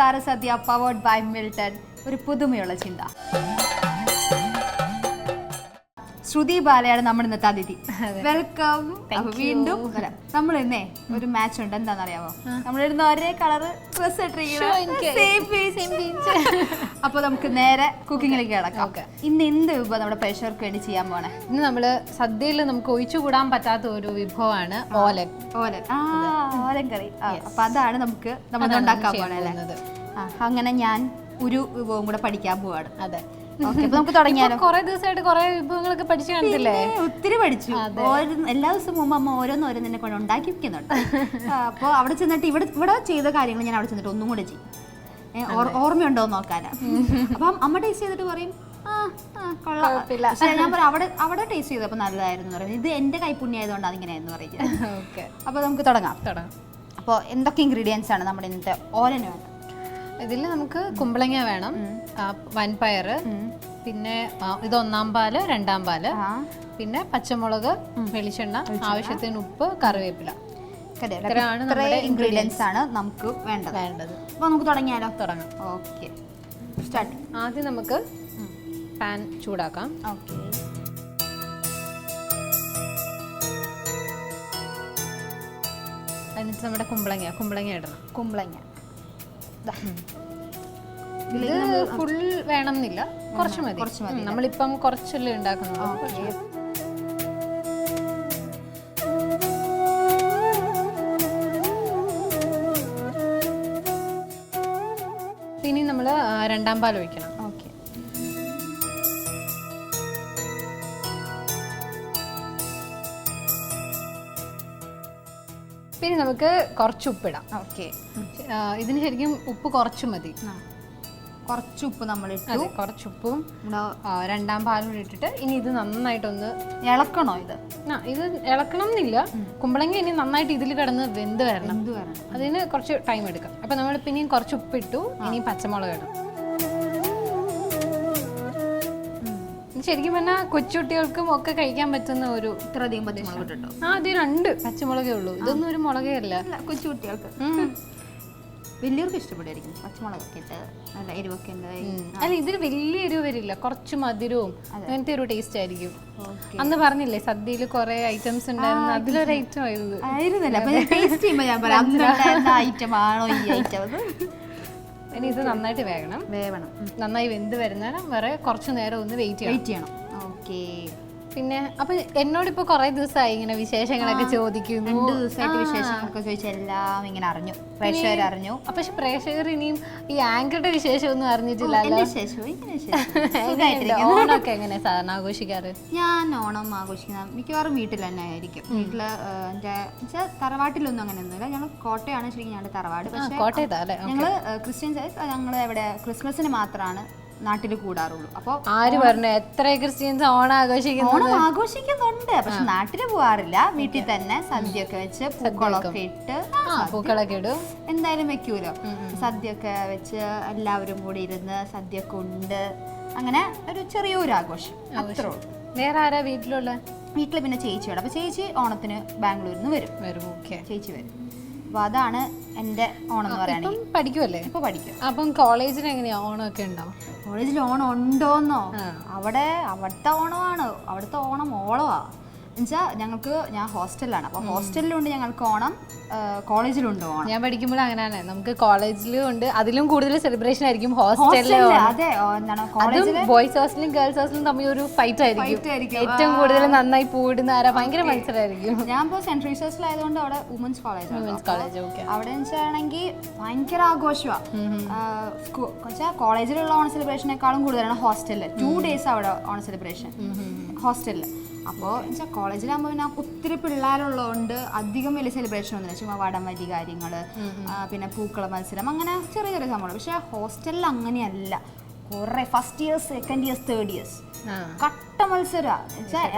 താരസദ്യ powered by Milton ഒരു പുതുമയുള്ള ചിന്ത. ശ്രുതി ബാലയാണ് നമ്മുടെ ഇന്നത്തെ അതിഥി വെൽക്കം വീണ്ടും നമ്മൾ ഇന്നേ ഒരു മാച്ച് ഉണ്ട്. എന്താണെന്ന് അറിയാമോ നമ്മളിരുന്ന് ഒരേ കളറ് ഡ്രസ് അപ്പൊ നമുക്ക് നേരെ കുക്കിങ്ങിലേക്ക് കിടക്കാം. ഇന്ന് എന്ത് വിഭവം നമ്മുടെ പ്രേക്ഷകർക്ക് വേണ്ടി ചെയ്യാൻ പോണേ? ഇന്ന് നമ്മൾ സദ്യയിൽ നമുക്ക് ഒഴിച്ചുകൂടാൻ പറ്റാത്ത ഒരു വിഭവമാണ് ഓലൻ. ഓലൻ. ആ ഓലൻ കറി. അപ്പൊ അതാണ് നമുക്ക് നമ്മൾ ഉണ്ടാക്കാൻ പോണേ അങ്ങനെ ഞാൻ ഒരു വിഭവം കൂടെ പഠിക്കാൻ പോവാണ്. അതെ. നമുക്ക് തുടങ്ങിയാലോ? കുറെ ദിവസമായിട്ട് കുറെ വിഭവങ്ങളൊക്കെ പഠിച്ചു കാണത്തില്ലേ പിന്നെ ഒത്തിരി പഠിച്ചു. എല്ലാ ദിവസവും മുമ്പ് അമ്മ ഓരോന്ന് ഓരോന്നെ കൊണ്ട് ഉണ്ടാക്കി വെക്കുന്നുണ്ട്. അപ്പോൾ അവിടെ ചെന്നിട്ട് ഇവിടെ ഇവിടെ ചെയ്ത കാര്യങ്ങൾ ഞാൻ അവിടെ ചെന്നിട്ട് ഒന്നും കൂടെ ചെയ്യും. ഓർമ്മയുണ്ടോ എന്ന് നോക്കാനാ? അപ്പം അമ്മ ടേസ്റ്റ് ചെയ്തിട്ട് പറയും ഞാൻ പറയാം അവിടെ അവിടെ ടേസ്റ്റ് ചെയ്തപ്പോൾ നല്ലതായിരുന്നു. പറയുന്നത് പറയും ഇത് എന്റെ കൈപ്പുണ്യമായതുകൊണ്ടാണ് ആയതുകൊണ്ട് പറയുന്നത് പറയുക അപ്പോൾ നമുക്ക് തുടങ്ങാം. തുടങ്ങാം. അപ്പോൾ എന്തൊക്കെ ഇൻഗ്രീഡിയൻസ് ആണ് നമ്മുടെ ഇന്നത്തെ ഓലന് വേണ്ടത് ഇതിൽ നമുക്ക് കുമ്പളങ്ങ വേണം. വൻപയർ പിന്നെ ഇത് ഒന്നാം പാൽ രണ്ടാം പാൽ. പിന്നെ പച്ചമുളക് വെളിച്ചെണ്ണ ആവശ്യത്തിന് ഉപ്പ് കറിവേപ്പില. ഇൻഗ്രീഡിയൻസ് ആണ് നമുക്ക് വേണ്ടത്. വേണ്ടത്. അപ്പോൾ നമുക്ക് തുടങ്ങിയാലോ? തുടങ്ങാം. ഓക്കെ. സ്റ്റാർട്ട് ആദ്യം നമുക്ക് പാൻ ചൂടാക്കാം. ഓക്കെ. എന്നിട്ട് നമ്മുടെ കുമ്പളങ്ങ കുമ്പളങ്ങ ഇടണം. കുമ്പളങ്ങ. ഇത്. ഫുൾ വേണം എന്നില്ല കുറച്ച് മതി. കുറച്ച് മതി. നമ്മളിപ്പം കുറച്ചല്ലേ ഉണ്ടാക്കുന്നത്. ഇനി നമ്മൾ രണ്ടാം പാൽ ഒഴിക്കണം. പിന്നെ നമുക്ക് കുറച്ച് ഉപ്പിടാം. ഓക്കെ. ഇതിന് ശരിക്കും ഉപ്പ് കുറച്ച് മതി. കുറച്ച് ഉപ്പ് നമ്മൾ ഇട്ടു കുറച്ച് ഉപ്പും രണ്ടാം പാലും കൂടി ഇട്ടിട്ട് ഇനി ഇത് നന്നായിട്ടൊന്ന് ഇളക്കണോ ഇത്? ആ ഇത് ഇളക്കണം എന്നില്ല കുമ്പളങ്ങ ഇനി നന്നായിട്ട് ഇതിൽ കിടന്ന് വെന്ത് വരണം. അതിന് കുറച്ച് ടൈം എടുക്കാം. അപ്പൊ നമ്മൾ പിന്നെയും കുറച്ച് ഉപ്പിട്ടു ഇനി പച്ചമുളക് ഇടും ശരിക്കും പറഞ്ഞാൽ കൊച്ചുകുട്ടികൾക്കും ഒക്കെ കഴിക്കാൻ പറ്റുന്ന ഒരു ഇത്ര അധികം പച്ചമുളക് ഇട്ടിട്ടോ ആ അത് രണ്ട് പച്ചമുളകേ ഉള്ളൂ. ഇതൊന്നും ഒരു മുളകേ അല്ല. അല്ല കൊച്ചു കുട്ടികൾക്ക് ഉം. വലിയവർക്ക് ഇഷ്ടപ്പെടുമായിരിക്കും. പച്ചമുളകൊക്കെ ഇട്ട് നല്ല എരിവൊക്കെ. അല്ല ഇതിൽ വലിയ എരിവ് വരില്ല. കുറച്ച് മധുരവും അങ്ങനത്തെ ഒരു ടേസ്റ്റ് ആയിരിക്കും. അന്ന് പറഞ്ഞില്ലേ സദ്യയിൽ കുറെ ഐറ്റംസ് ഉണ്ടായിരുന്നു. അതിലൊരു ഐറ്റം ആയിരുന്നു. ആയിരുന്നില്ല. അപ്പൊ ടേസ്റ്റ് ചെയ്യുമ്പോൾ ഞാൻ പറയാം ഐറ്റം ആണോ ഈ ഐറ്റം ഇനി ഇത് നന്നായിട്ട് വേകണം. വേവണം. നന്നായി വെന്ത് വരുന്നേരം വേറെ കുറച്ച് നേരം ഒന്ന് വെയിറ്റ് ചെയ്യണം. വെയിറ്റ് ചെയ്യണം. ഓക്കെ പിന്നെ അപ്പൊ എന്നോട് ഇപ്പൊ കുറെ ദിവസമായി ഇങ്ങനെ വിശേഷങ്ങളൊക്കെ ചോദിക്കുന്നു. രണ്ട് ദിവസമായിട്ട് വിശേഷങ്ങളൊക്കെ ചോദിച്ചാൽ എല്ലാം ഇങ്ങനെ അറിഞ്ഞു. പ്രേക്ഷകർ അറിഞ്ഞു. അപ്പൊ പക്ഷെ പ്രേക്ഷകർ ഇനിയും ഈ ആങ്കറുടെ വിശേഷം. ഒന്നും അറിഞ്ഞിട്ടില്ലല്ലോ ഓണമൊക്കെ എങ്ങനെ സാധാരണ ആഘോഷിക്കാറ്? ഞാൻ ഓണം ആഘോഷിക്കുന്ന മിക്കവാറും വീട്ടിൽ തന്നെ ആയിരിക്കും. വീട്ടിൽ എന്റെ തറവാട്ടിലൊന്നും അങ്ങനെ ഒന്നുമില്ല. ഞങ്ങൾ കോട്ടയാണ് ശരിക്കും ഞങ്ങളുടെ തറവാട്. പക്ഷേ കോട്ടയത്താ അല്ലെ? ഞങ്ങൾ ക്രിസ്ത്യൻസ് ഞങ്ങൾ ഇവിടെ ക്രിസ്മസിന് മാത്രമാണ് നാട്ടിൽ കൂടാറുള്ളൂ. അപ്പോൾ ആര് പറഞ്ഞു? എത്ര ക്രിസ്ത്യൻസ് ഓണം ആഘോഷിക്കുന്നു? ഓണം ആഘോഷിക്കുന്നുണ്ട്. പക്ഷെ നാട്ടിൽ പോവാറില്ല. വീട്ടിൽ തന്നെ സദ്യയൊക്കെ വെച്ച് പൂക്കളൊക്കെ ഇട്ട് പൂക്കളൊക്കെ ഇടും. എന്തായാലും വെക്കൂലോ. സദ്യയൊക്കെ വെച്ച് എല്ലാവരും കൂടി ഇരുന്ന് സദ്യയൊക്കെ ഉണ്ട്. അങ്ങനെ ഒരു ചെറിയൊരു ആഘോഷം. അത്രേ ഉള്ളൂ. വേറെ ആരാ വീട്ടിലുള്ള? വീട്ടിൽ പിന്നെ ചേച്ചിയോട്. അപ്പൊ ചേച്ചി ഓണത്തിന് ബാംഗ്ലൂരിൽ നിന്ന് വരും. വരും. ഓക്കെ. ചേച്ചി വരും. അപ്പൊ അതാണ് എന്റെ ഓണം എന്ന് പറയുന്നത് പഠിക്കുമല്ലേ ഇപ്പൊ പഠിക്കും. അപ്പം കോളേജിൽ എങ്ങനെയാ ഓണമൊക്കെ ഉണ്ടോ? കോളേജിൽ ഓണം ഉണ്ടോന്നോ? അവിടെ അവിടുത്തെ ഓണമാണ്. അവിടുത്തെ ഓണം ഓളമാ എന്നുവെച്ചാൽ ഞങ്ങൾക്ക് ഞാൻ ഹോസ്റ്റലിലാണ്. അപ്പോൾ ഹോസ്റ്റലിലുണ്ട് ഞങ്ങൾക്ക് ഓണം കോളേജിലുണ്ട് ഓണം. ഞാൻ പഠിക്കുമ്പോൾ അങ്ങനെയാണ്. നമുക്ക് കോളേജിലും ഉണ്ട്. അതിലും കൂടുതൽ സെലിബ്രേഷൻ ആയിരിക്കും ഹോസ്റ്റലിൽ അതെ ഓ, എന്താണ് കോളേജിൽ ബോയ്സ് ഹോസ്റ്റലും ഗേൾസ് ഹോസ്റ്റലും തമ്മിൽ ഒരു ഫൈറ്റ് ആയിരിക്കും. ഏറ്റവും കൂടുതൽ നന്നായി പൂടുന്ന ആരാ? ഭയങ്കര മത്സരമായിരിക്കും ഞാൻ ഇപ്പോൾ സെൻട്രൽ റിസോഴ്സിലായതുകൊണ്ട് അവിടെ women's college women's college okay അവിടെ വെച്ചാണെങ്കിൽ ഭയങ്കര ആഘോഷമാണ് കോളേജിലുള്ള ഓണം സെലിബ്രേഷനേക്കാളും കൂടുതലാണ് ഹോസ്റ്റലിൽ ടു ഡേയ്സ് അവിടെ ഓണം സെലിബ്രേഷൻ ഹോസ്റ്റലിൽ അപ്പോൾ വെച്ചാൽ കോളേജിലാകുമ്പോൾ പിന്നെ ഒത്തിരി പിള്ളേരുള്ളതുകൊണ്ട് അധികം വലിയ സെലിബ്രേഷൻ ഒന്നുമില്ല. ചുമ്മാ വടംവലി കാര്യങ്ങൾ പിന്നെ പൂക്കള മത്സരം അങ്ങനെ ചെറിയ ചെറിയ സംഭവങ്ങൾ പക്ഷേ ഹോസ്റ്റലിൽ അങ്ങനെയല്ല. കുറേ first years second years third years കട്ട മത്സര.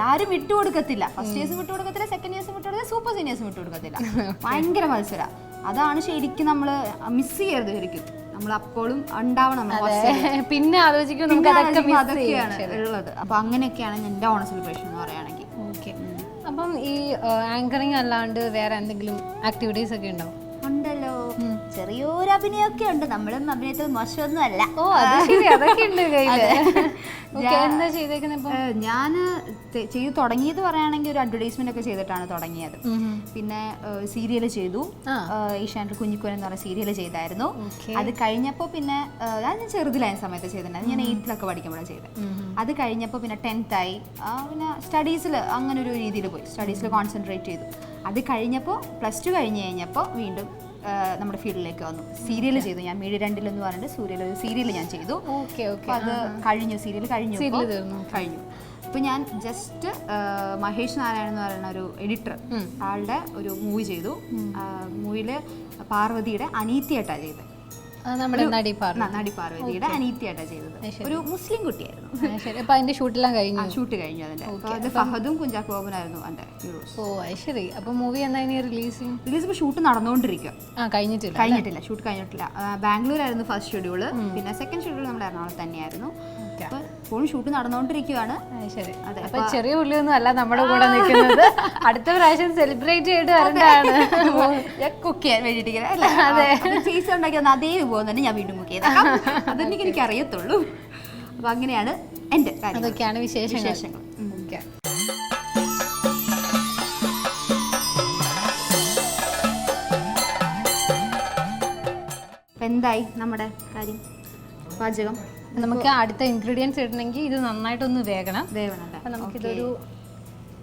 ആരും വിട്ടു കൊടുക്കത്തില്ല. ഫസ്റ്റ് ഇയേഴ്സ് വിട്ടു കൊടുക്കത്തില്ല സെക്കൻഡ് ഇയേഴ്സ് വിട്ടുകൊടുക്കത്തില്ല സൂപ്പർ സീനിയേഴ്സ് വിട്ടു കൊടുക്കത്തില്ല. ഭയങ്കര മത്സര. അതാണ് ശരിക്കും നമ്മൾ മിസ് ചെയ്യരുത് ശരിക്കും. നമ്മൾ അപ്പോഴും ഉണ്ടാവണം പിന്നെ ആലോചിക്കുമ്പോൾ നമുക്ക് അതൊക്കെ അതൊക്കെയാണ് ഉള്ളത്. അപ്പൊ അങ്ങനെയൊക്കെയാണ് എന്റെ ഓണ സെലിബ്രേഷൻ എന്ന് പറയുകയാണെങ്കിൽ. ഓക്കെ അപ്പം ഈ ആങ്കറിങ് അല്ലാണ്ട് വേറെ എന്തെങ്കിലും ആക്ടിവിറ്റീസ് ഒക്കെ ഉണ്ടോ? ഉണ്ടല്ലോ. ചെറിയൊരു അഭിനയമൊക്കെ ഉണ്ട്. നമ്മളും അഭിനയത്തിൽ മോശമൊന്നും അല്ല ഓ ഞാൻ ചെയ്തു അതൊക്കെ ഉണ്ട് കയ്യിൽ. ഓക്കെ എന്താ ചെയ്തേക്കുന്നത് ഞാൻ ചെയ്ത് തുടങ്ങിയത് പറയുകയാണെങ്കിൽ ഒരു അഡ്വർടൈസ്മെന്റ് ഒക്കെ ചെയ്തിട്ടാണ് തുടങ്ങിയത്. പിന്നെ സീരിയൽ ചെയ്തു. ആ. കുഞ്ഞിക്കോൻ എന്ന് പറഞ്ഞ സീരിയൽ ചെയ്തായിരുന്നു. അത് കഴിഞ്ഞപ്പോൾ പിന്നെ അത് ഞാൻ ചെറുതിലായ സമയത്ത് ചെയ്തിട്ടുണ്ടായിരുന്നു. ഞാൻ എയ്ത്തിലൊക്കെ പഠിക്കുമ്പോഴാണ് ചെയ്തത്. അത് കഴിഞ്ഞപ്പോൾ പിന്നെ ടെൻത്തായി പിന്നെ സ്റ്റഡീസിൽ അങ്ങനെ ഒരു രീതിയിൽ പോയി. സ്റ്റഡീസിൽ കോൺസെൻട്രേറ്റ് ചെയ്തു. അത് കഴിഞ്ഞപ്പോൾ പ്ലസ് ടു കഴിഞ്ഞ് കഴിഞ്ഞപ്പോൾ വീണ്ടും നമ്മുടെ ഫീൽഡിലേക്ക് വന്നു. സീരിയൽ ചെയ്തു. ഞാൻ മീഡിയ രണ്ടിൽ എന്ന് പറഞ്ഞിട്ട് സൂര്യയിൽ ഒരു സീരിയൽ ഞാൻ ചെയ്തു. ഓക്കെ ഓക്കെ അത് കഴിഞ്ഞു സീരിയൽ കഴിഞ്ഞു സീരിയൽ തീർന്നു. കഴിഞ്ഞു. ഇപ്പൊ ഞാൻ ജസ്റ്റ് മഹേഷ് നാരായണൻ എന്ന് പറയുന്ന ഒരു എഡിറ്റർ ആളുടെ ഒരു മൂവി ചെയ്തു. മൂവിയിൽ പാർവതിയുടെ അനീത്തിയായിട്ടാണ് ചെയ്തത്. നമ്മുടെ നടി പാർവതിയുടെ അനീത്തിയായിട്ടാ ചെയ്തത്. ഒരു മുസ്ലിം കുട്ടിയായിരുന്നു. അപ്പൊ അതിന്റെ ഷൂട്ടെല്ലാം കഴിഞ്ഞു. ഷൂട്ട് കഴിഞ്ഞു അതിന്റെ. ഫഹദും കുഞ്ചാക്കോ ബോബനായിരുന്നു അതിന്റെ ഓ ശരി. അപ്പൊ മൂവി എന്നാ ഇനി റിലീസ് റിലീസ് ഇപ്പൊ ഷൂട്ട് നടന്നുകൊണ്ടിരിക്കും ആ കഴിഞ്ഞിട്ടില്ല കഴിഞ്ഞിട്ടില്ല ഷൂട്ട് കഴിഞ്ഞിട്ടില്ല. ബാംഗ്ലൂർ ആയിരുന്നു ഫസ്റ്റ് ഷെഡ്യൂൾ പിന്നെ സെക്കൻഡ് ഷെഡ്യൂൾ നമ്മുടെ എറണാകുളത്ത് തന്നെയായിരുന്നു ഇപ്പോഴും ഷൂട്ട് നടന്നുകൊണ്ടിരിക്കുകയാണ് ശരി. അതെ, അപ്പൊ ചെറിയ പുള്ളിയൊന്നും അല്ല നമ്മുടെ കൂടെ നിൽക്കുന്നത്. അടുത്ത പ്രാവശ്യം സെലിബ്രേറ്റ് ചെയ്ത് വരണ്ടാണ്. കുക്ക് ചെയ്യാൻ വേണ്ടിയിട്ട് അല്ലെ? അപ്പൊ ചേച്ചി ഉണ്ടാക്കി തന്ന അതേ വിഭവം തന്നെ ഞാൻ വീണ്ടും കുക്ക് ചെയ്തേക്കാം. അതെനിക്ക് എനിക്ക് അറിയത്തുള്ളൂ. അപ്പൊ അങ്ങനെയാണ് എന്റെ അതൊക്കെയാണ് വിശേഷങ്ങൾ. വിശേഷങ്ങൾ. എന്തായി നമ്മുടെ കാര്യം? പാചകം? നമുക്ക് അടുത്ത ഇൻഗ്രീഡിയൻസ് ഇടണമെങ്കിൽ ഇത് നന്നായിട്ടൊന്ന് വേകണം. വേവണം അപ്പൊ നമുക്കിതൊരു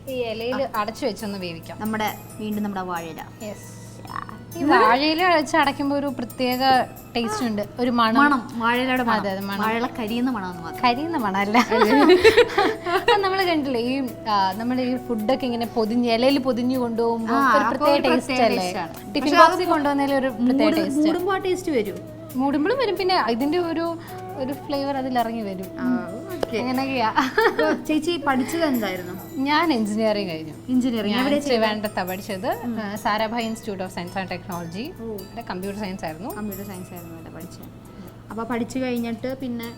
ഈ ഇലയിൽ അടച്ചു വെച്ചൊന്ന് വേവിക്കാം. നമ്മുടെ വീണ്ടും നമ്മുടെ വാഴയില. യെസ് ഈ വാഴയില അടച്ച് അടയ്ക്കുമ്പോൾ ഒരു പ്രത്യേക ടേസ്റ്റ് ഉണ്ട്. ഒരു മണം. മണം. വാഴയിലയുടെ അതെ, അതെ, മണം. വാഴയില കരിയുന്ന മണം കരിയുന്ന മണമല്ല. നമ്മൾ കണ്ടില്ലേ ഈ നമ്മുടെ ഈ ഫുഡൊക്കെ ഇങ്ങനെ പൊതിഞ്ഞ് ഇലയിൽ പൊതിഞ്ഞു കൊണ്ടുപോകുമ്പോൾ ഒരു പ്രത്യേക ടേസ്റ്റ് അല്ലേ. ടിഫിൻ ബോക്സിൽ കൊണ്ടുവന്നതിൽ ഒരു പ്രത്യേക ടേസ്റ്റ് മൂടുമ്പോൾ ആ ടേസ്റ്റ് വരും. മൂടുമ്പോഴും വരും. പിന്നെ ഇതിന്റെ ഒരു ഒരു ഫ്ലേവർ അതിൽ ഇറങ്ങി വരും അങ്ങനെയൊക്കെയാ. ചേച്ചി പഠിച്ചത് എന്തായിരുന്നു? ഞാൻ എഞ്ചിനീയറിംഗ് കഴിഞ്ഞു. എഞ്ചിനീയറിംഗ് വേണ്ടത്ത ട്രിവാൻഡ്രത്താണ് പഠിച്ചത് Sarabhai institute of science and technology computer science ആയിരുന്നു. കമ്പ്യൂട്ടർ സയൻസ് ആയിരുന്നു അല്ലേ പഠിച്ചത്. അപ്പോൾ പഠിച്ചു കഴിഞ്ഞിട്ട് പിന്നെ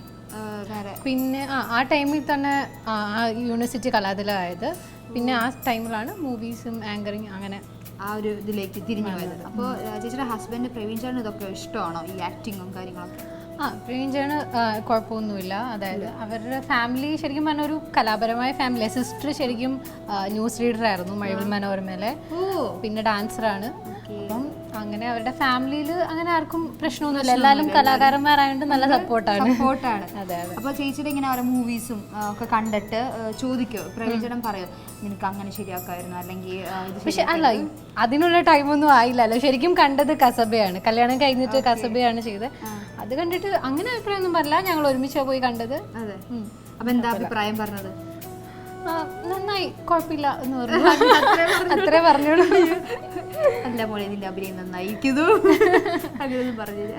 പിന്നെ ആ ടൈമിൽ തന്നെ ആ യൂണിവേഴ്സിറ്റി കലാതിലായത്. പിന്നെ ആ ടൈമിലാണ് മൂവീസും ആങ്കറിങ് അങ്ങനെ ആ ഒരു ഇതിലേക്ക് തിരിഞ്ഞു പോയത്. അപ്പോൾ ചേച്ചിയുടെ ഹസ്ബൻഡ് പ്രവീൺ ചേട്ടൻ ഇതൊക്കെ ഇഷ്ടമാണോ? ഈ ആക്ടിങ്ങും കാര്യങ്ങളൊക്കെ? ആ പ്രിയഞ്ചാണ് കുഴപ്പമൊന്നുമില്ല. അതായത് അവരുടെ ഫാമിലി ശരിക്കും പറഞ്ഞ ഒരു കലാപരമായ ഫാമിലി സിസ്റ്റർ ശരിക്കും ന്യൂസ് റീഡർ ആയിരുന്നു മഴവിൽ മനോരമയിലെ. പിന്നെ ഡാൻസറാണ് അപ്പം അങ്ങനെ അവരുടെ ഫാമിലിയിൽ അങ്ങനെ ആർക്കും പ്രശ്നമൊന്നുമില്ല. എല്ലാവരും കലാകാരന്മാരായതുകൊണ്ട് നല്ല സപ്പോർട്ടാണ് സപ്പോർട്ടാണ് അതെ അപ്പോൾ ചേച്ചിയുടെ ഇങ്ങനെ അവരുടെ മൂവീസും ഒക്കെ കണ്ടിട്ട് ചോദിക്കോ? പ്രവീൺ പറയോ നിനക്ക് അങ്ങനെ ശരിയാക്കായിരുന്നു അല്ലെങ്കിൽ പക്ഷെ അല്ല അതിനുള്ള ടൈമൊന്നും ആയില്ലല്ലോ. ശരിക്കും കണ്ടത് കസബയാണ്. കല്യാണം കഴിഞ്ഞിട്ട് കസബയാണ് ചെയ്തത്. അത് കണ്ടിട്ട് അങ്ങനെ അഭിപ്രായമൊന്നും പറഞ്ഞില്ല. ഞങ്ങൾ ഒരുമിച്ചാ പോയി കണ്ടത്. അതെ. അപ്പൊ എന്താ അഭിപ്രായം പറഞ്ഞത്? നന്നായി. കുഴപ്പമില്ല എന്ന് പറഞ്ഞു. അത്രേ പറഞ്ഞോളൂ അല്ല മോളെ നിന്റെ അഭിനയം നന്നായിരിക്കുന്നു. അങ്ങനെയൊന്നും പറഞ്ഞില്ല.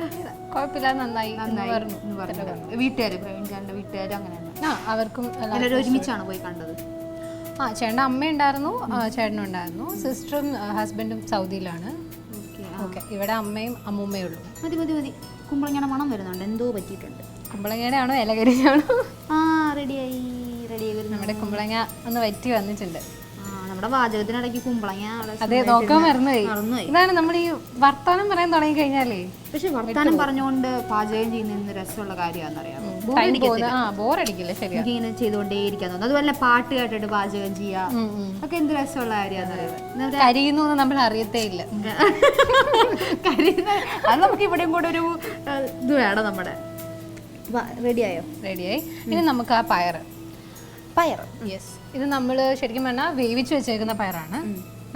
കുഴപ്പമില്ല നന്നായി നന്നായി പറഞ്ഞു. പറഞ്ഞു. വീട്ടുകാർ പ്രവീൺ ചേട്ടന്റെ വീട്ടുകാരും അങ്ങനെയാണ്. ആ അവർക്കും എല്ലാം- എല്ലാവരും ഒരുമിച്ചാണ് പോയി കണ്ടത്? ആ ചേട്ടൻ അമ്മ ഉണ്ടായിരുന്നു. ചേട്ടനും ഉണ്ടായിരുന്നു. സിസ്റ്ററും ഹസ്ബൻഡും സൗദിയിലാണ്. ഓക്കെ ഓക്കെ ഇവിടെ അമ്മയും അമ്മൂമ്മയും ഉള്ളൂ. മതി മതി മതി. കുമ്പളങ്ങനെ മണം വരുന്നുണ്ട്. എന്തോ പറ്റിയിട്ടുണ്ട്. കുമ്പളങ്ങയുടെ ആണോ ഇലകരിഞ്ഞാണോ ആ റെഡിയായി റെഡിയായി നമ്മുടെ കുമ്പളങ്ങ ഒന്ന് വറ്റി വന്നിട്ടുണ്ട്. നമ്മുടെ പാചകത്തിനിടയ്ക്ക് കുമ്പളങ്ങ അവിടെ അതെ നോക്കാൻ മറന്നുപോയി. മറന്നുപോയി. ഇതാണ് നമ്മൾ ഈ വർത്തമാനം പറയാൻ തുടങ്ങി കഴിഞ്ഞാലേ പക്ഷെ വർത്താനം പറഞ്ഞുകൊണ്ട് പാചകം ചെയ്യുന്ന രസമുള്ള ബോറടിക്കില്ല ശരിയാ. എനിക്കിങ്ങനെ ചെയ്തുകൊണ്ടേ ഇരിക്കാൻ തോന്നുന്നു. അതുപോലെ പാട്ട് കേട്ടിട്ട് പാചകം ചെയ്യാ. ഒക്കെ എന്ത് രസമുള്ള കാര്യമാണെന്നറിയാം കരിയുന്നു നമ്മൾ അറിയത്തേ ഇല്ല. അത് നമുക്ക് ഇവിടെയും കൂടെ ഒരു ഇത് വേണം നമ്മുടെ. റെഡിയായോ റെഡിയായി ഇനി നമുക്ക് ആ പയർ പയർ യെസ് ഇത് നമ്മൾ ശരിക്കും പറഞ്ഞാൽ വേവിച്ച് വെച്ചേക്കുന്ന പയറാണ്.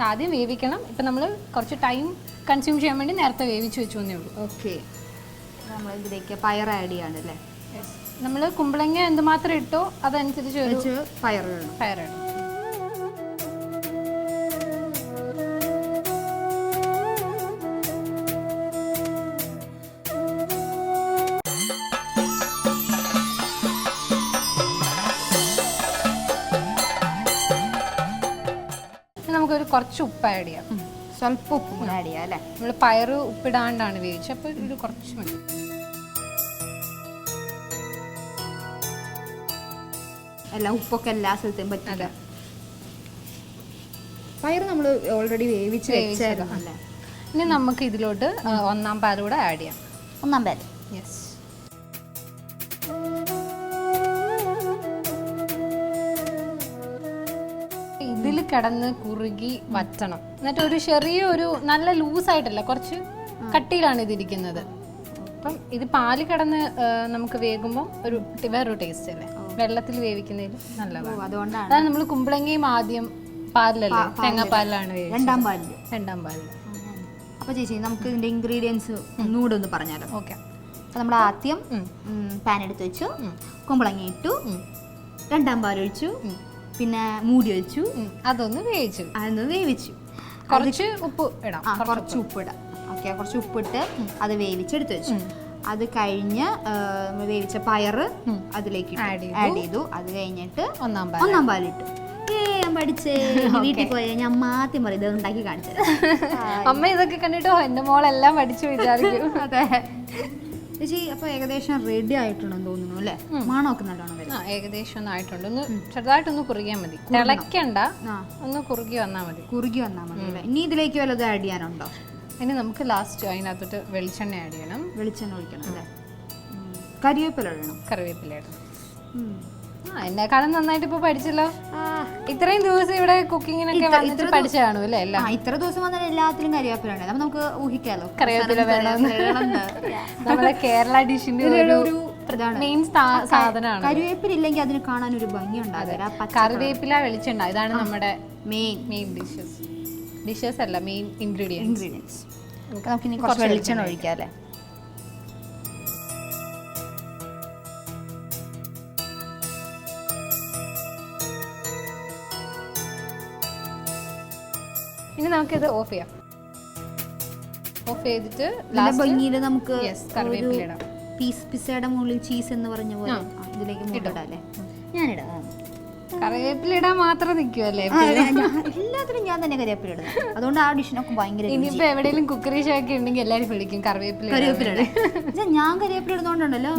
ആദ്യം വേവിക്കണം. ഇപ്പം നമ്മൾ കുറച്ച് ടൈം കൺസ്യൂം ചെയ്യാൻ വേണ്ടി നേരത്തെ വേവിച്ച് വെച്ചു എന്നേ ഉള്ളൂ. ഓക്കെ നമ്മൾ ഇതിലേക്ക് പയർ ആഡ് ചെയ്യാണ് അല്ലേ? നമ്മൾ കുമ്പളങ്ങ എന്തുമാത്രം ഇട്ടോ അതനുസരിച്ച് ഒരു വെച്ച് പയർ വേണം കുറച്ച് ഉപ്പ് ആഡ് ചെയ്യാം സ്വല്പ ഉപ്പ് ആഡ് ചെയ്യാം അല്ലേ? നമ്മൾ പയറ് ഉപ്പിടാണ്ടാണ് വേവിച്ചത്. അപ്പോൾ ഇത് കുറച്ച് മതി. അല്ല ഉപ്പൊക്കെ എല്ലാ സ്ഥലത്തും പറ്റില്ല. പയർ നമ്മൾ ഓൾറെഡി വേവിച്ച് വെച്ചായിരുന്നു അല്ലേ ഇനി നമുക്ക് ഇതിലോട്ട് ഒന്നാം പാലൂടെ ആഡ് ചെയ്യാം. ഒന്നാം പാൽ യെസ് കിടന്ന് കുറുകി വറ്റണം. എന്നിട്ട് ഒരു ചെറിയ ഒരു നല്ല ലൂസ് ലൂസായിട്ടല്ല കുറച്ച് കട്ടിയിലാണ് ഇതിരിക്കുന്നത്. അപ്പം ഇത് പാൽ കിടന്ന് നമുക്ക് വേകുമ്പോൾ ഒരു വേറൊരു ടേസ്റ്റ് അല്ലേ? വെള്ളത്തിൽ വേവിക്കുന്നതിൽ നല്ലതാണ്. അതായത് അതുകൊണ്ടാണ്. അതാണ് നമ്മൾ കുമ്പളങ്ങയും ആദ്യം പാലിലല്ലേ? തേങ്ങാപ്പാലിലാണ് രണ്ടാം പാലിൽ രണ്ടാം പാലിൽ അപ്പോൾ ചേച്ചി നമുക്ക് ഇതിന്റെ ഇൻഗ്രീഡിയൻസ് ഒന്നുകൂടെ ഒന്ന് പറഞ്ഞാലോ? ഓക്കെ. അപ്പൊ നമ്മൾ ആദ്യം. പാൻ എടുത്ത് വെച്ചു. കുമ്പളങ്ങ ഇട്ടു. രണ്ടാം പാൽ ഒഴിച്ചു. പിന്നെ മൂടി വെച്ചു. അതൊന്ന് വേവിച്ചു. അതൊന്ന് വേവിച്ചു. കുറച്ച് ഉപ്പ് ഇടാം. കുറച്ച് ഉപ്പ്. ഇടാം. ഓക്കെ കുറച്ച് ഉപ്പിട്ട് അത് വേവിച്ചെടുത്ത് വെച്ചു. അത് കഴിഞ്ഞ് വേവിച്ച പയറ് അതിലേക്ക്. ആഡ് ചെയ്തു. അത് കഴിഞ്ഞിട്ട് ഒന്നാം പാൽ ഒന്നാം പാലിട്ടു. ഞാൻ പഠിച്ചേ. വീട്ടിൽ പോയ ഞാൻ മാത്യം പറയും ഇത് ഉണ്ടാക്കി കാണിച്ചത് അമ്മ ഇതൊക്കെ കണ്ടിട്ടോ എന്റെ മോളെല്ലാം പഠിച്ചു വിചാരിക്കും. അതെ. ചേച്ചി അപ്പൊ ഏകദേശം റെഡി ആയിട്ടുണ്ടെന്ന് തോന്നുന്നു അല്ലേ? മണമൊക്കെ നല്ലോണം വരും ആ ഏകദേശം ഒന്ന് ആയിട്ടുണ്ട്. ഒന്ന് ചെറുതായിട്ടൊന്ന് കുറുകിയാൽ മതി. തിളയ്ക്കണ്ട. ഒന്ന് കുറുകി വന്നാൽ മതി. കുറുകി വന്നാൽ മതി അല്ലേ? ഇനി ഇതിലേക്ക് വല്ലതും ആഡ് ചെയ്യാനുണ്ടോ? ഇനി നമുക്ക് ലാസ്റ്റ് അതിനകത്തോട്ട് വെളിച്ചെണ്ണ ആഡ് ചെയ്യണം. വെളിച്ചെണ്ണ ഒഴിക്കണം അല്ലേ? കറിവേപ്പില ഇടണം. കറിവേപ്പില ഇടണം. എന്നെക്കാളും നന്നായിട്ട് ഇപ്പൊ പഠിച്ചല്ലോ. ഇത്രയും ദിവസം ഇവിടെ കുക്കിങ്ങിനൊക്കെ വന്നിട്ട് പഠിച്ചു കാണും അല്ലേ എല്ലാം? ഇത്ര ദിവസം വന്നാൽ എല്ലാത്തിലും കരിവേപ്പില ഉണ്ട് അപ്പൊ നമുക്ക് ഊഹിക്കാലോ. കറിവേപ്പില. നമ്മുടെ കേരള ഡിഷിന്റെ ഒരു മെയിൻ സാധനമാണ്. കരിവേപ്പില ഇല്ലെങ്കിൽ അതിന് കാണാൻ ഒരു ഭംഗി ഉണ്ടാവില്ല കറിവേപ്പില വെളിച്ചെണ്ണ. ഇതാണ് നമ്മുടെ മെയിൻ മെയിൻ ഡിഷസ് ഡിഷസ് അല്ല മെയിൻ ഇൻഗ്രീഡിയൻസ് ഇൻഗ്രീഡിയൻസ് നമുക്ക് നമുക്ക് കുറച്ച് വെളിച്ചെണ്ണ ഒഴിക്കാം അല്ലേ? ഇനി നമുക്കിത് ഓഫ് ചെയ്യാം. ഓഫ് ചെയ്തിട്ട് ഭംഗിയിൽ നമുക്ക് കറിവേപ്പില ഇടാം. പീസ് പിസയുടെ മുകളിൽ ചീസ് എന്ന് പറഞ്ഞ പോലെ ഇതിലേക്ക് മുട്ടിടാം അല്ലേ? ഞാനിടാം. കറിവേപ്പില ഇടാൻ മാത്രം നിൽക്കുമല്ലേ എല്ലാത്തിനും ഞാൻ തന്നെ കറിവേപ്പിലിടുന്നു ഇടുന്നത് അതുകൊണ്ട് ആ ഡിഷിനൊക്കെ ഭയങ്കര. ഇനിയിപ്പോ എവിടെയെങ്കിലും കുക്കറി ഷോ ഒക്കെ ഉണ്ടെങ്കിൽ എല്ലാരും വിളിക്കും കറിവേപ്പില. പക്ഷെ ഞാൻ കറിവേപ്പിലിടുന്നോണ്ടല്ലോ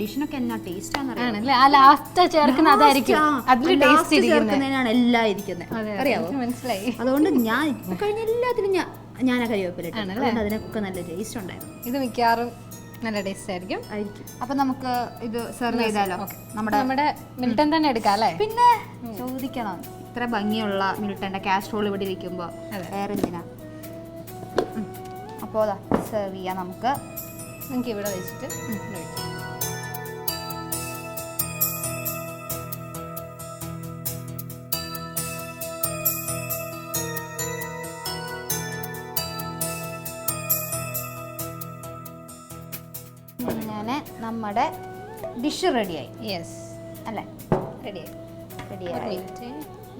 ഡിഷിനൊക്കെ എന്നാ ടേസ്റ്റ് ആണല്ലേ? ആ ലാസ്റ്റ് ചേർക്കുന്ന അതായിരിക്കും. അതിൽ ടേസ്റ്റ് ചേർക്കുന്നതിനാണ് എല്ലാം ഇരിക്കുന്നത്. എനിക്ക് മനസ്സിലായി. അതുകൊണ്ട് ഞാൻ കഴിഞ്ഞ എല്ലാത്തിനും ഞാൻ ഞാൻ ആ ഇട്ടു. അതിനൊക്കെ നല്ല ടേസ്റ്റ് ഉണ്ടായിരുന്നു. ഇത് മിക്കവാറും നല്ല ടേസ്റ്റ് ആയിരിക്കും. അപ്പൊ നമുക്ക് ഇത് സെർവ് ചെയ്താലോ? നമ്മുടെ നമ്മുടെ മിൽട്ടൺ തന്നെ എടുക്കാം അല്ലേ? പിന്നെ ചോദിക്കണം. ഇത്ര ഭംഗിയുള്ള മിൽട്ടന്റെ കാസ്ട്രോൾ ഇവിടെ ഇരിക്കുമ്പോ. വേറെ എന്തിനാ. അപ്പോ സെർവ് ചെയ്യാം നമുക്ക്. നമുക്ക് ഇവിടെ വെച്ചിട്ട് ഇവിടെ നമ്മുടെ ഡിഷ് റെഡിയായി യെസ് അല്ലേ? റെഡിയായി റെഡിയായി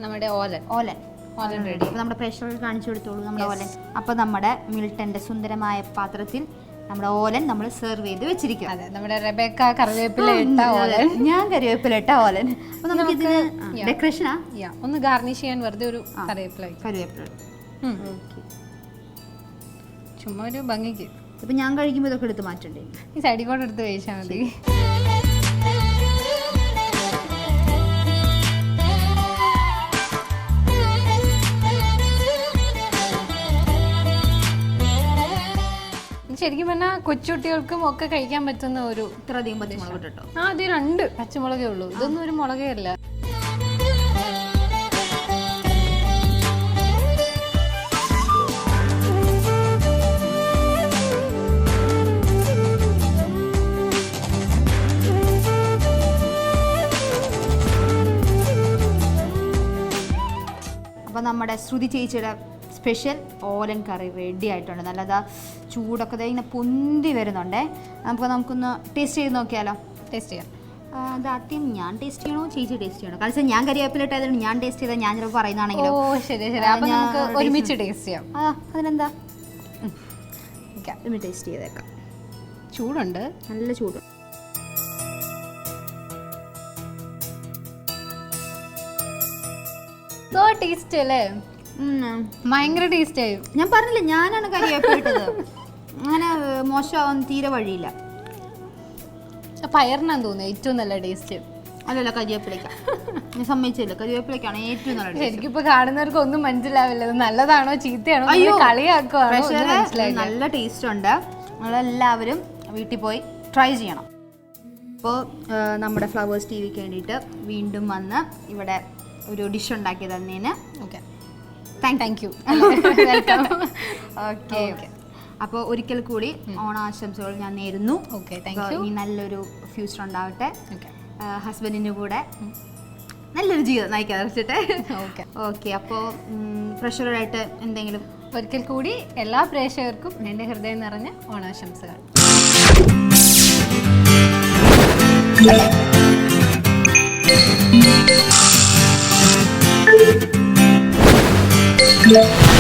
നമ്മുടെ ഓലൻ. ഓലൻ. ഓലൻ റെഡി നമ്മുടെ പ്രേക്ഷകർക്ക് കാണിച്ചു കൊടുത്തോളൂ നമ്മുടെ ഓലൻ. അപ്പൊ നമ്മുടെ മിൽട്ടന്റെ സുന്ദരമായ പാത്രത്തിൽ നമ്മുടെ ഓലൻ നമ്മൾ സെർവ് ചെയ്ത് വെച്ചിരിക്കും. അതെ നമ്മുടെ റെബേക്ക കറിവേപ്പില ഇട്ട ഓലൻ. ഞാൻ കറിവേപ്പില ഇട്ട ഓലൻ. അപ്പൊ നമുക്ക് ഇതിന് ഡെക്കറേഷനാ ഒന്ന് ഗാർണിഷ് ചെയ്യാൻ വെറുതെ ഒരു കറിവേപ്പില കറിവേപ്പില ചുമ്മാ ഒരു ഭംഗിക്ക്. ഇപ്പൊ ഞാൻ കഴിക്കുമ്പോൾ ഇതൊക്കെ എടുത്ത് മാറ്റണ്ടേ? ഈ സൈഡിൽ കൂടെ എടുത്ത് കഴിച്ചാൽ മതി. ശരിക്കും പറഞ്ഞാൽ കൊച്ചുകുട്ടികൾക്കും ഒക്കെ കഴിക്കാൻ പറ്റുന്ന ഒരു ഇത്ര അധികം പച്ചമുളക് ഇട്ടോ ആ അത് രണ്ട് പച്ചമുളകേ ഉള്ളൂ. ഇതൊന്നും ഒരു മുളകേ അല്ല. ശ്രുതി ചേച്ചിയുടെ സ്പെഷ്യൽ ഓലൻ കറി റെഡി ആയിട്ടുണ്ട്. നല്ലതാ ചൂടൊക്കെ ഇങ്ങനെ പൊന്തി വരുന്നുണ്ടേ. നമുക്ക് നമുക്കൊന്ന് ടേസ്റ്റ് ചെയ്ത് നോക്കിയാലോ? ടേസ്റ്റ് ചെയ്യാം. അത് ആദ്യം ഞാൻ ടേസ്റ്റ് ചെയ്യണോ? ചേച്ചി ടേസ്റ്റ് ചെയ്യണോ? കാരണം ഞാൻ കരിയാപ്പിലിട്ടായതുകൊണ്ട് ഞാൻ ടേസ്റ്റ് ചെയ്താൽ ഞാൻ ചിലപ്പോൾ ഓ പറയുന്നതാണെങ്കിലോ ശരി. ശരി അപ്പോൾ നമുക്ക് ഒരുമിച്ച് ടേസ്റ്റ് ചെയ്യാം. ആ അതിനെന്താ? ടേസ്റ്റ് ചെയ്തേക്കാം. ചൂടുണ്ട്. നല്ല ചൂട്. സോ ടേസ്റ്റ് അല്ലേ. ഭയങ്കര ടേസ്റ്റ് ആയി. ഞാൻ പറഞ്ഞില്ല ഞാനാണ് കരിവേപ്പിലിട്ടത് അങ്ങനെ മോശമാവാൻ തീരെ വഴിയില്ല. പയറിനാന്ന് തോന്നുന്നു ഏറ്റവും നല്ല ടേസ്റ്റ് അല്ലല്ല കരിവേപ്പിലയ്ക്ക ഞാൻ സമ്മതിച്ചില്ല. കരിവേപ്പിലേക്കാണ് ഏറ്റവും നല്ല ശരിക്കും ഇപ്പൊ കാണുന്നവർക്ക് ഒന്നും മനസ്സിലാവില്ല. ഇത് നല്ലതാണോ ചീത്തയാണോ അയ്യോ. കളിയാക്കുവാണോ നല്ല ടേസ്റ്റ് ഉണ്ട്. നമ്മളെല്ലാവരും വീട്ടിൽ പോയി ട്രൈ ചെയ്യണം. ഇപ്പോൾ നമ്മുടെ ഫ്ലവേഴ്സ് ടി വിക്ക് വേണ്ടിയിട്ട് വീണ്ടും വന്ന് ഇവിടെ ഒരു ഡിഷ് ഉണ്ടാക്കി തന്നതിന് okay thank thank you welcome okay അപ്പോൾ ഒരിക്കൽ കൂടി ഓണാശംസകൾ ഞാൻ നേരുന്നു. ഓക്കെ താങ്ക് യു ഇനി നല്ലൊരു ഫ്യൂച്ചർ ഉണ്ടാവട്ടെ. ഓക്കെ ഹസ്ബൻഡിന്റെ കൂടെ. നല്ലൊരു ജീവിതം നയിക്കാൻ വെച്ചിട്ട്. ഓക്കെ ഓക്കെ അപ്പോൾ പ്രഷറായിട്ട് എന്തെങ്കിലും? ഒരിക്കൽ കൂടി എല്ലാ പ്രേക്ഷകർക്കും എന്റെ ഹൃദയം നിറഞ്ഞ ഓണാശംസകൾ. Thank.